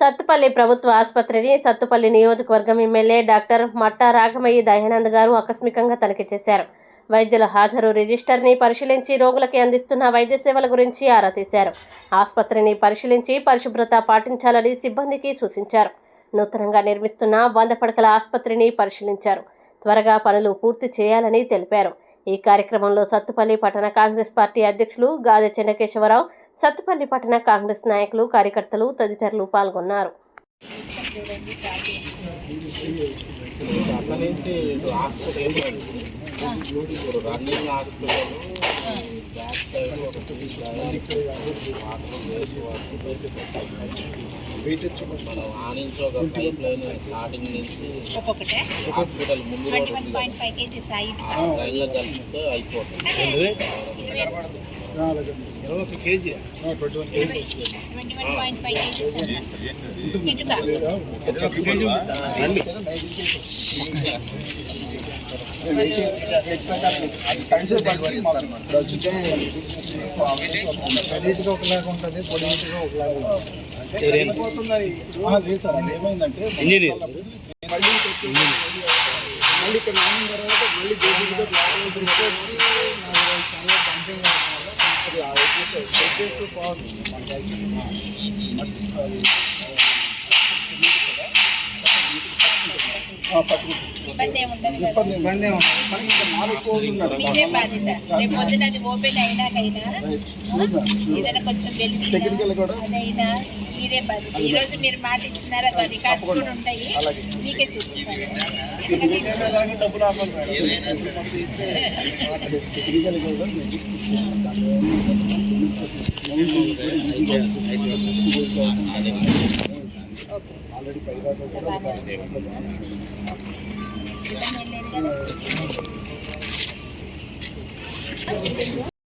సత్తుపల్లి ప్రభుత్వ ఆసుపత్రిని సత్తుపల్లి నియోజకవర్గం ఎమ్మెల్యే డాక్టర్ మట్టా రాఘమయ్య దయానంద్ గారు ఆకస్మికంగా తనిఖీ చేశారు. వైద్యుల హాజరు రిజిస్టర్ని పరిశీలించి రోగులకి అందిస్తున్న వైద్య సేవల గురించి ఆరా తీశారు. ఆసుపత్రిని పరిశీలించి పరిశుభ్రత పాటించాలని సిబ్బందికి సూచించారు. నూతనంగా నిర్మిస్తున్న వంద పడకల ఆసుపత్రిని పరిశీలించారు. త్వరగా పనులు పూర్తి చేయాలని తెలిపారు. ఈ కార్యక్రమంలో సత్తుపల్లి పట్టణ కాంగ్రెస్ పార్టీ అధ్యక్షులు గాదె చెన్నకేశ్వరరావు సత్తుపల్లి పట్టణ కాంగ్రెస్ నాయకులు కార్యకర్తలు తదితరులు పాల్గొన్నారు. బ్యాక్ సైడ్ ఒక మనం ఆ నుంచి ఒక పైప్ లైన్ స్టార్టింగ్ నుంచి ఒక్కొక్కటే? హాస్పిటల్ ముందు road. Twenty one five KGs ఇటుక. నీట్గా ఒకలాగా ఉంటుంది పొడి ఒకలాగా ఉంటుంది లేదు సార్ అది ఏమైందంటే మళ్ళీ ఇక్కడ తర్వాత మళ్ళీ మీదే బాధ్యత రేపు పొద్దున అది ఓపెన్ అయినాకైనా ఏదైనా కొంచెం అదైనా మీదే బాధ్యత ఈ రోజు మీరు మాట ఇచ్చినారు అది రికార్డ్స్ కూడా ఉంటాయి. మీకే చూపిస్తాను ఎందుకంటే టెక్నికల్ కూడా ఆల్రెడీ పైదాకా కూడా